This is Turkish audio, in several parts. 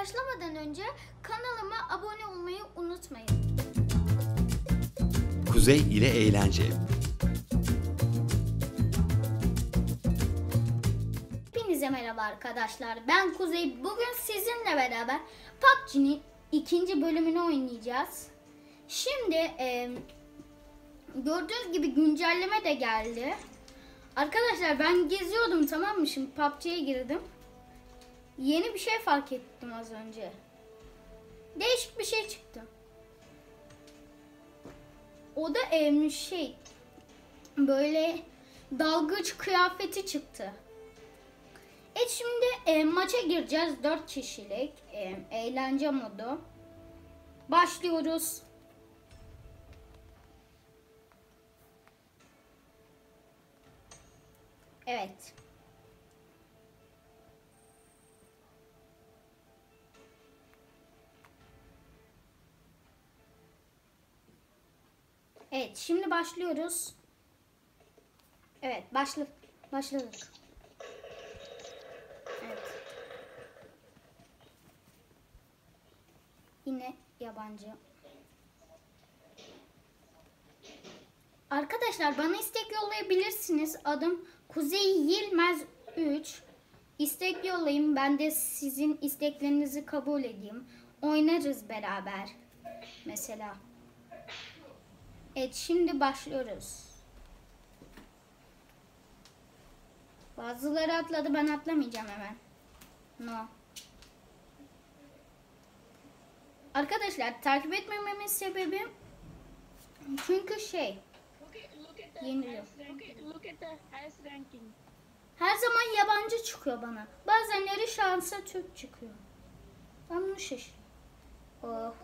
başlamadan önce kanalıma abone olmayı unutmayın. Kuzey ile eğlence. Hepinize merhaba arkadaşlar. Ben Kuzey. Bugün sizinle beraber PUBG'nin ikinci bölümünü oynayacağız. Şimdi e, gördüğünüz gibi güncelleme de geldi. Arkadaşlar ben geziyordum tamam mı? Şimdi PUBG'ye girdim. Yeni bir şey fark ettim az önce. Değişik bir şey çıktı. O da e, şey böyle dalgıç kıyafeti çıktı. Evet şimdi e, maça gireceğiz. 4 kişilik e, eğlence modu. Başlıyoruz. Evet. Evet, şimdi başlıyoruz. Evet, başla başladık. Evet. Yine yabancı. Arkadaşlar bana istek yollayabilirsiniz. Adım Kuzey Yilmez 3. İstek yollayın. Ben de sizin isteklerinizi kabul edeyim. Oynarız beraber. Mesela. Evet şimdi başlıyoruz. Bazıları atladı ben atlamayacağım hemen. No. Arkadaşlar takip etmememin sebebi çünkü şey Yeniliyor. her zaman yabancı çıkıyor bana. Bazenleri şansa Türk çıkıyor. Ben bunu şaşırıyorum. Oh.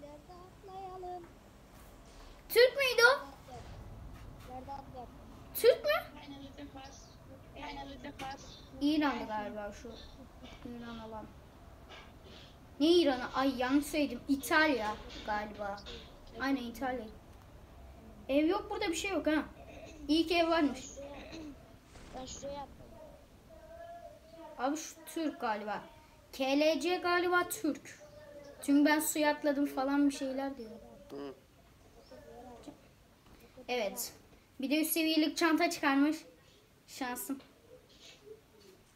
Nerede atlayalım? Türk müydü o? Türk mü? İranlı galiba şu. İran olan. Ne İran'ı? Ay yanlış söyledim. İtalya galiba. Aynen İtalya. Ev yok burada bir şey yok ha. İyi ki ev varmış. Abi şu Türk galiba. KLC galiba Türk. Çünkü ben suya atladım falan bir şeyler diyor. Evet. Bir de üst seviyelik çanta çıkarmış. Şansım.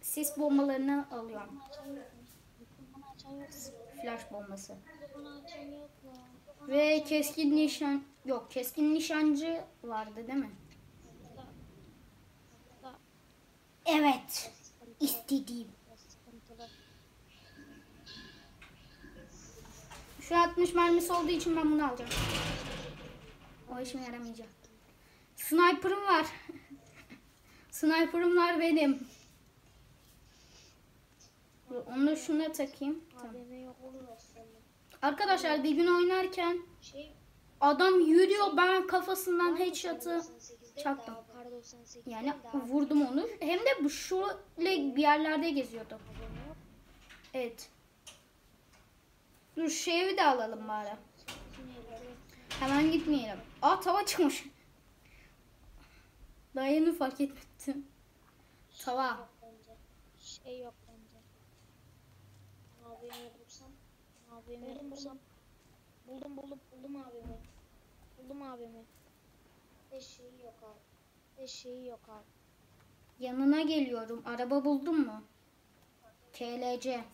Sis bombalarını alıyorum. Flash bombası. Ve keskin nişan... Yok keskin nişancı vardı değil mi? Evet. İstediğim. Şu 60 mermisi olduğu için ben bunu alacağım. O işime yaramayacak. Sniper'ım var. Sniper'ım var benim. Onu şuna takayım. Tamam. Arkadaşlar bir gün oynarken Şey, adam yürüyor ben kafasından headshot'ı 98 değil çaktım. de Kar 98 yani vurdum onu. Hem de bu şöyle bir yerlerde geziyordu. Evet. Dur şu evi de alalım bari. Hemen gitmeyelim. Aa tava çıkmış. Daha yeni fark etmedim. Tava. Yok bence. Şey yok bence. AVM bulsam. AVM bulsam. Buldum buldum buldum AVM. Buldum AVM. De şeyi yok abi. De şeyi yok abi. Yanına geliyorum. Araba buldun mu? KLC.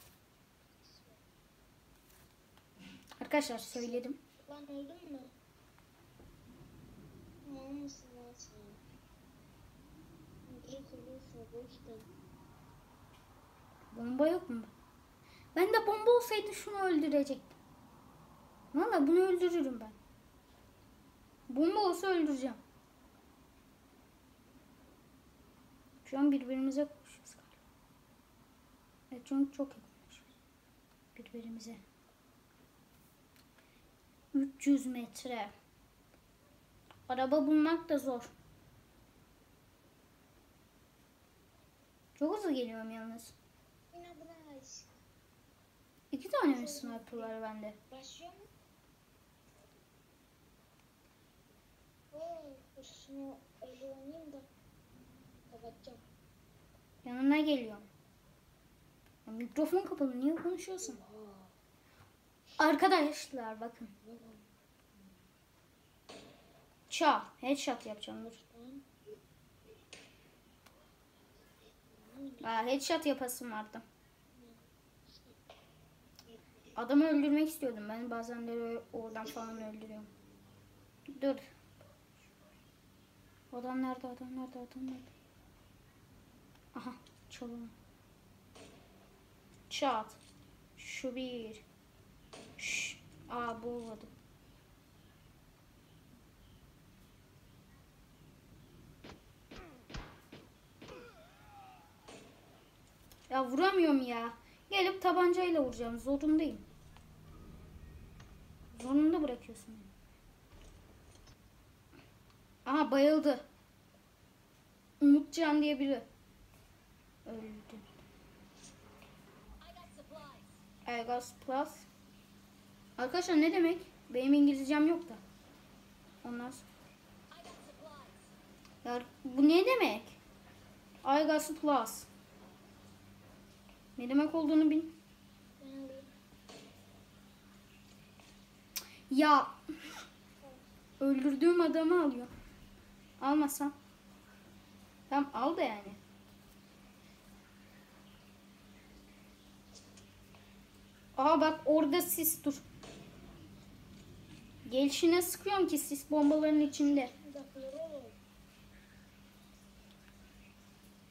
Arkadaşlar söyledim. Lan öldün mü? Mal mısın lan sen? İlk Bomba yok mu? Ben de bomba olsaydı şunu öldürecektim. Valla bunu öldürürüm ben. Bomba olsa öldüreceğim. Şu an birbirimize koşuyoruz galiba. Evet çünkü çok yakınlaşıyoruz. Birbirimize. 300 metre. Araba bulmak da zor. Çok hızlı geliyorum yalnız. Yine Bryce. İki tane mi sniper var bende? Başlıyor mu? Oo, şunu öyle oynayayım da kapatacağım. Yanına geliyorum. Ya mikrofon kapalı. Niye konuşuyorsun? Arkadaşlar bakın. Ça. Headshot yapacağım dur. Aa, headshot yapasım vardı. Adamı öldürmek istiyordum. Ben bazen de oradan falan öldürüyorum. Dur. Adam nerede? Adam nerede? Adam nerede? Aha. Çalın. Çat. Şu bir. Şş. Aa bulmadım. Ya vuramıyorum ya. Gelip tabancayla vuracağım. Zorundayım. Zorunda bırakıyorsun beni. Aha bayıldı. Umutcan diye biri. Öldü. I plus. Arkadaşlar ne demek? Benim İngilizcem yok da. Sonra. Ya bu ne demek? I plus. Ne demek olduğunu bil. Ya öldürdüğüm adamı alıyor. Almasam. Tamam al da yani. Aa bak orada sis dur. Gelişine sıkıyorum ki sis bombaların içinde.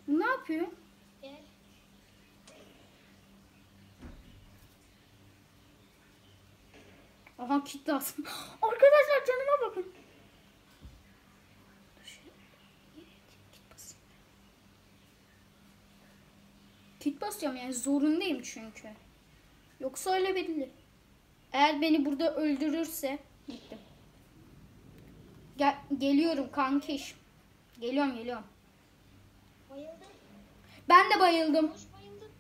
Ne yapıyor? Gel. Aha kit lazım. Arkadaşlar canıma bakın. Kit basacağım yani zorundayım çünkü. Yoksa öyle belli. Eğer beni burada öldürürse gittim. Gel, geliyorum kankiş. Geliyorum geliyorum. Bayıldım. Ben de bayıldım. Hoş bayıldım.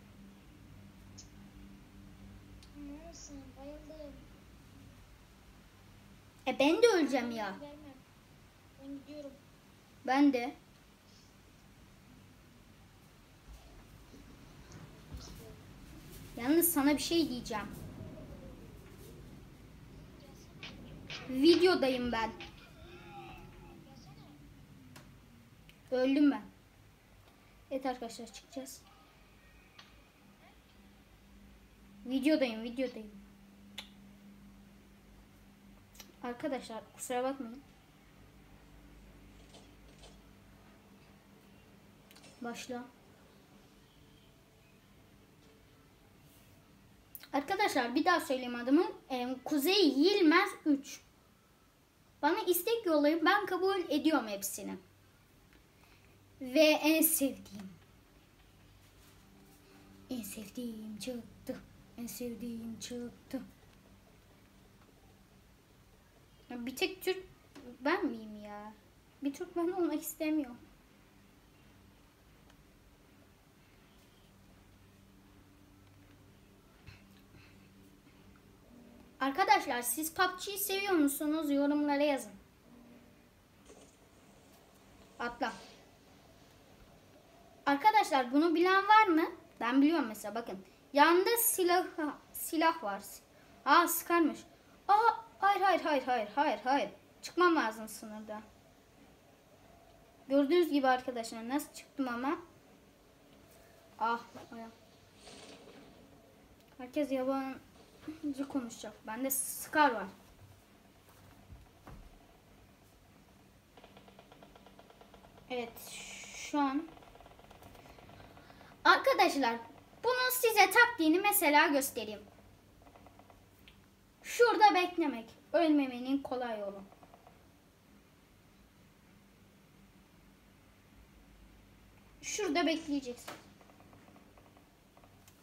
Neredesin? Bayıldım. E ben de öleceğim ya. Ben gidiyorum. Ben de. Yalnız sana bir şey diyeceğim. Videodayım ben. Öldüm ben. Evet arkadaşlar çıkacağız. Videodayım, videodayım. Arkadaşlar kusura bakmayın. Başla. Arkadaşlar bir daha söyleyeyim adımı. Ee, Kuzey Yilmez 3. Bana istek yollayıp ben kabul ediyorum hepsini. Ve en sevdiğim. En sevdiğim çıktı. En sevdiğim çıktı. Bir tek Türk ben miyim ya? Bir Türk ben olmak istemiyorum. Arkadaşlar siz PUBG'yi seviyor musunuz? Yorumlara yazın. Atla. Arkadaşlar bunu bilen var mı? Ben biliyorum mesela bakın. Yanında silah silah var. Aa sıkarmış. Aa hayır hayır hayır hayır hayır hayır. Çıkmam lazım sınırda. Gördüğünüz gibi arkadaşlar nasıl çıktım ama. Ah. Herkes yabancı konuşacak. Bende Scar var. Evet şu an Arkadaşlar bunun size taktiğini mesela göstereyim. Şurada beklemek. Ölmemenin kolay yolu. Şurada bekleyeceksin.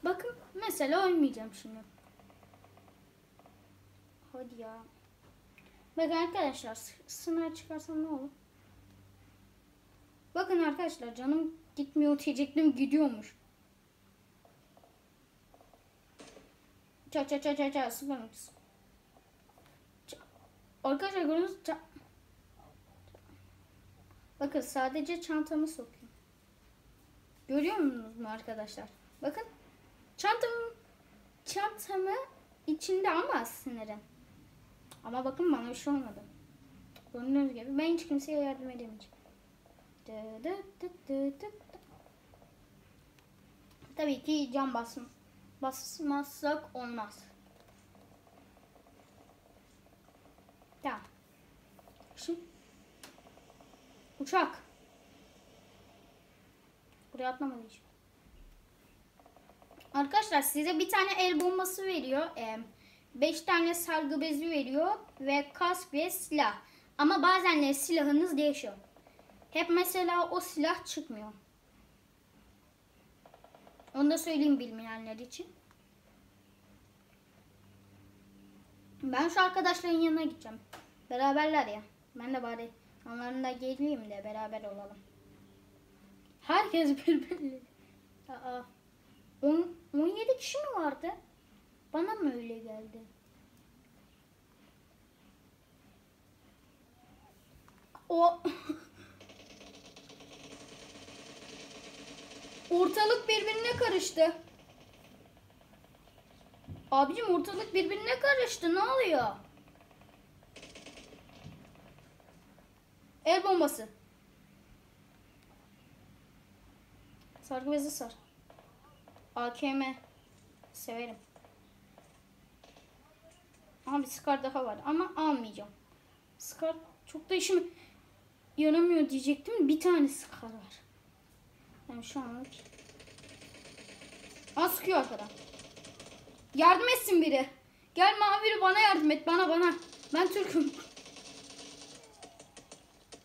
Bakın mesela ölmeyeceğim şimdi. Hadi ya. Bakın arkadaşlar sı- sınır çıkarsam ne olur? Bakın arkadaşlar canım gitmiyor diyecektim gidiyormuş. Ça ça ça ça ça sıfır mısın? Ça- Arkadaşlar? Ça- Bakın sadece çantamı sokuyor. Görüyor musunuz mu arkadaşlar? Bakın Çantam çantamı içinde ama sinirim. Ama bakın bana bir şey olmadı. Gördüğünüz gibi ben hiç kimseye yardım edemeyeceğim. Tabii ki cam basın. Basmazsak olmaz. Tamam. Şimdi uçak. Buraya atlamadı. Arkadaşlar size bir tane el bombası veriyor. 5 tane sargı bezi veriyor ve kask ve silah. Ama bazen de silahınız değişiyor. Hep mesela o silah çıkmıyor. Onu da söyleyeyim bilmeyenler için. Ben şu arkadaşların yanına gideceğim. Beraberler ya. Ben de bari onların da geleyim de beraber olalım. Herkes birbirine. Aa. On, 17 kişi mi vardı? Bana mı öyle geldi? O Ortalık birbirine karıştı. Abicim ortalık birbirine karıştı. Ne oluyor? El bombası. Sargı bezi sar. AKM. Severim. Ama bir Scar daha var ama almayacağım. Scar çok da işime yaramıyor diyecektim. Bir tane Scar var. Yani şu anlık. Aa sıkıyor arkadan. Yardım etsin biri. Gel mavi bana yardım et. Bana bana. Ben Türk'üm.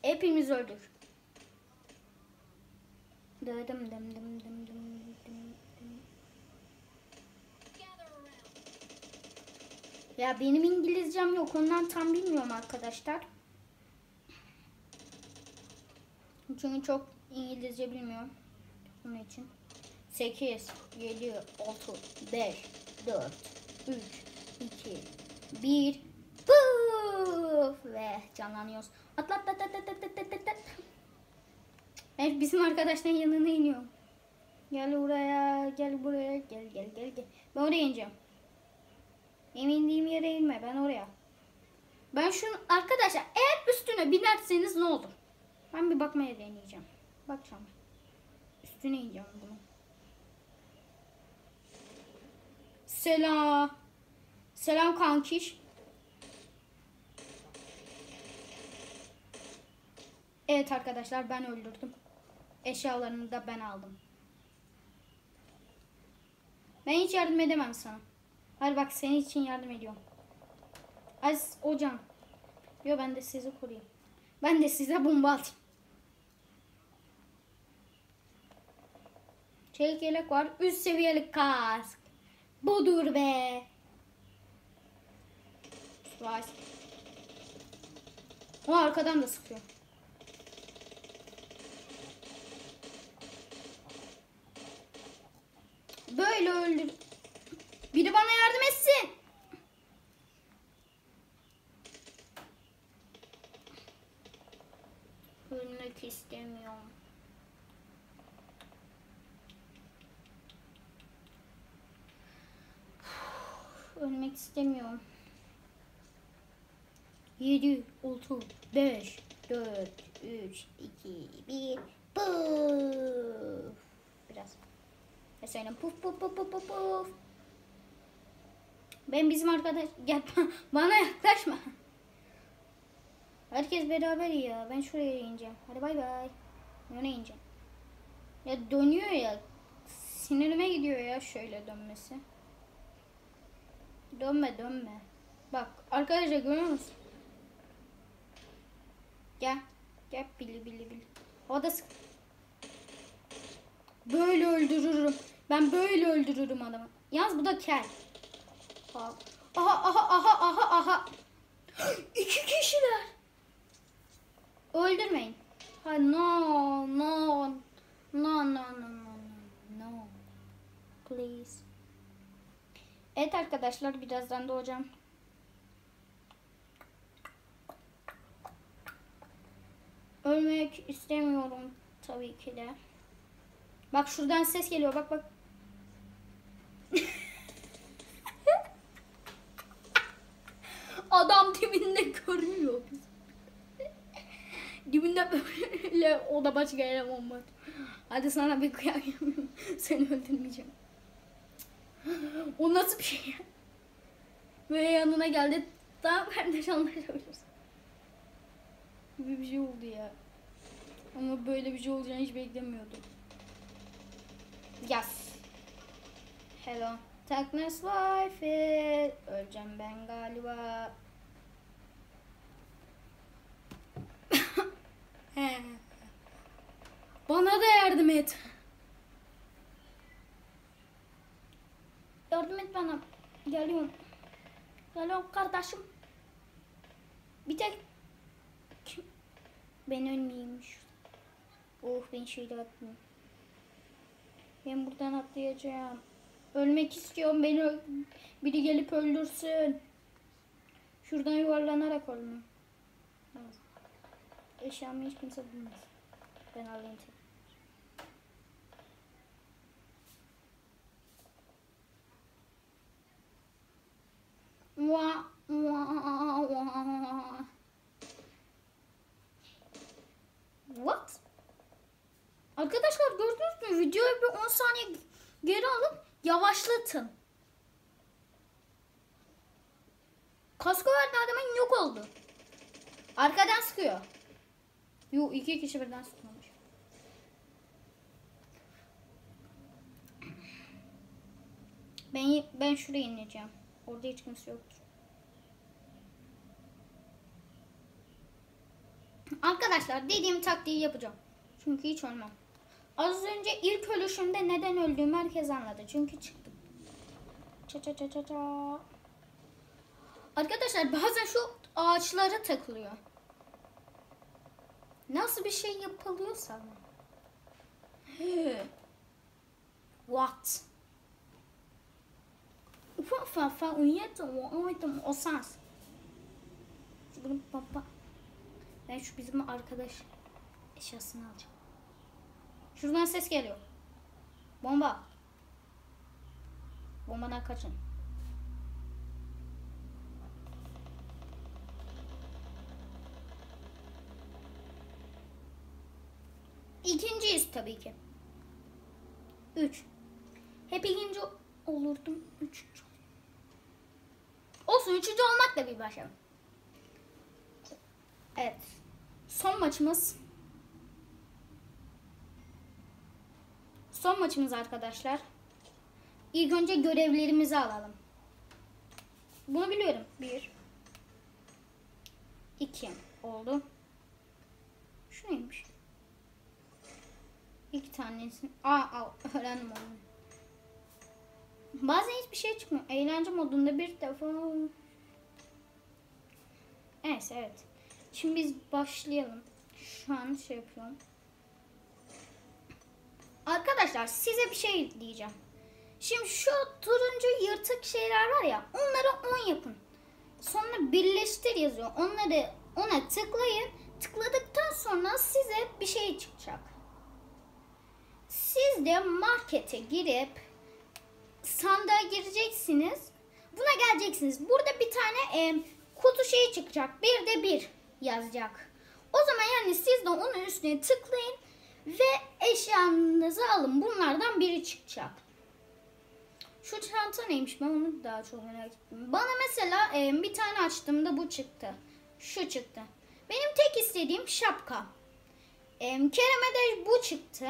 Hepimiz öldür. Dım dım dım dım dım dım. Ya benim İngilizcem yok. Ondan tam bilmiyorum arkadaşlar. Çünkü çok İngilizce bilmiyorum. Bunun için. 8, 7, 6, 5, 4, 3, 2, 1. Puf! Ve canlanıyoruz. Atla atla atla atla atla atla atla. Evet bizim arkadaşların yanına iniyorum. Gel buraya, gel buraya, gel gel gel gel. Ben oraya ineceğim. Emindiğim yere inme, ben oraya. Ben şunu arkadaşlar eğer üstüne binerseniz ne olur? Ben bir bakmaya deneyeceğim. Bakacağım. Üstüne ineceğim bunu. Selam. Selam kankiş. Evet arkadaşlar ben öldürdüm. Eşyalarını da ben aldım. Ben hiç yardım edemem sana. Hadi bak senin için yardım ediyorum. Az hocam. Yo ben de sizi koruyayım. Ben de size bomba atayım. Çelik yelek var. Üst seviyelik kask. Budur be. Vay. O arkadan da sıkıyor. Böyle öldür. Biri bana yardım etsin. Ölmek istemiyorum. Ölmek istemiyorum. 7, 6, 5, 4, 3, 2, 1. Puf. Biraz. Ve söyle puf puf puf puf puf puf. Ben bizim arkadaş... Gel bana yaklaşma. Herkes beraber ya. Ben şuraya ineceğim. Hadi bay bay. Yöne ineceğim. Ya dönüyor ya. Sinirime gidiyor ya şöyle dönmesi. Dönme dönme. Bak arkadaşlar görüyor musun? Gel. Gel bili bili bili. O da sık. Böyle öldürürüm. Ben böyle öldürürüm adamı. Yalnız bu da kel. Aha aha aha aha aha. İki kişiler. Öldürmeyin. Hayır no no no no no no no please. Evet arkadaşlar birazdan doğacağım. Ölmek istemiyorum tabii ki de. Bak şuradan ses geliyor bak bak. Adam dibinde görüyor Dibinde böyle o da başka eleman var. Hadi sana bir kıyam Seni öldürmeyeceğim. O nasıl bir şey ya? Ve yanına geldi. Daha kardeş anlaşabiliriz. Gibi bir şey oldu ya. Ama böyle bir şey olacağını hiç beklemiyordum. Yes. Hello. Darkness life it. Öleceğim ben galiba. Bana da yardım et. Yardım et bana. Geliyorum. Geliyorum kardeşim. Bir tek kim? Ben ölmeyeyimmiş. Oh ben şeyde atmıyorum. Ben buradan atlayacağım. Ölmek istiyorum. Beni biri gelip öldürsün. Şuradan yuvarlanarak. Evet. Eşyamı hiç kimse bulmaz. Ben alayım tek. What? Arkadaşlar gördünüz mü? Videoyu bir 10 saniye geri alıp yavaşlatın. Kasko verdi adamın yok oldu. Arkadan sıkıyor. Yo iki kişi birden sıkmamış. Ben ben şuraya ineceğim. Orada hiç kimse yoktur. Arkadaşlar dediğim taktiği yapacağım. Çünkü hiç ölmem. Az önce ilk ölüşümde neden öldüğümü herkes anladı. Çünkü çıktım. Ça ça ça ça ça. Arkadaşlar bazen şu ağaçlara takılıyor. Nasıl bir şey yapılıyorsa ama. He. What? Ufa fa fa uyuyadım o uyudum o sans. Bunu baba. Ben şu bizim arkadaş eşyasını alacağım. Şuradan ses geliyor. Bomba. Bombadan kaçın. İkinciyiz tabii ki. Üç. Hep ikinci olurdum. Üçüncü. Olsun üçüncü olmak da bir başarı. Evet. Son maçımız. Son maçımız arkadaşlar. İlk önce görevlerimizi alalım. Bunu biliyorum. Bir. iki oldu. Şu neymiş? İki tanesi. Aa, aa öğrendim onu. Bazen hiçbir şey çıkmıyor. Eğlence modunda bir defa. Evet evet. Şimdi biz başlayalım. Şu an şey yapıyorum. Arkadaşlar size bir şey diyeceğim. Şimdi şu turuncu yırtık şeyler var ya onları 10 yapın. Sonra birleştir yazıyor. Onları ona tıklayın. Tıkladıktan sonra size bir şey çıkacak. Siz de markete girip sandığa gireceksiniz. Buna geleceksiniz. Burada bir tane e, kutu şeyi çıkacak. Bir de bir yazacak. O zaman yani siz de onun üstüne tıklayın ve eşyanızı alın. Bunlardan biri çıkacak. Şu çanta neymiş ben onu daha çok merak ettim. Bana mesela e, bir tane açtığımda bu çıktı. Şu çıktı. Benim tek istediğim şapka. E, Kerem'e de bu çıktı.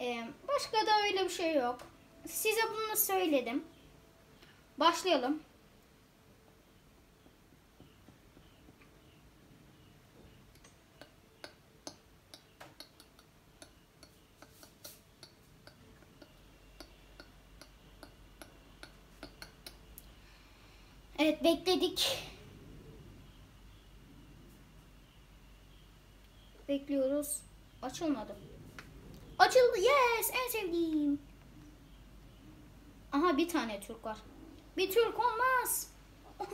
E, başka da öyle bir şey yok. Size bunu söyledim. Başlayalım. Evet bekledik. Bekliyoruz. Açılmadı. Açıldı. Yes. En sevdiğim. Aha bir tane Türk var. Bir Türk olmaz.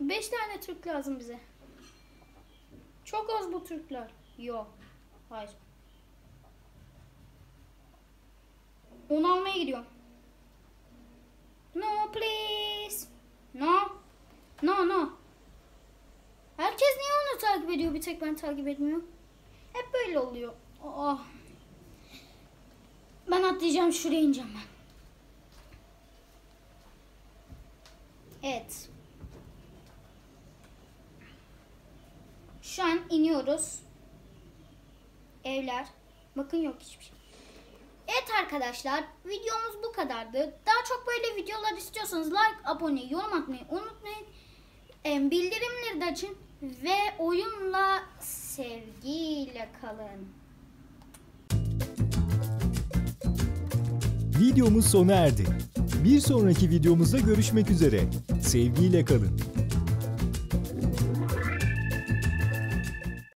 Beş tane Türk lazım bize. Çok az bu Türkler. Yok. Hayır. Onu almaya gidiyorum. No please. No. No no. Herkes niye onu takip ediyor? Bir tek ben takip etmiyorum. Hep böyle oluyor. Oh. Ben atlayacağım şuraya ineceğim ben. Evet. Şu an iniyoruz. Evler. Bakın yok hiçbir şey. Evet arkadaşlar videomuz bu kadardı. Daha çok böyle videolar istiyorsanız like, abone, yorum atmayı unutmayın. Em, Bildirimleri de açın. Ve oyunla sevgiyle kalın. Videomuz sona erdi. Bir sonraki videomuzda görüşmek üzere. Sevgiyle kalın.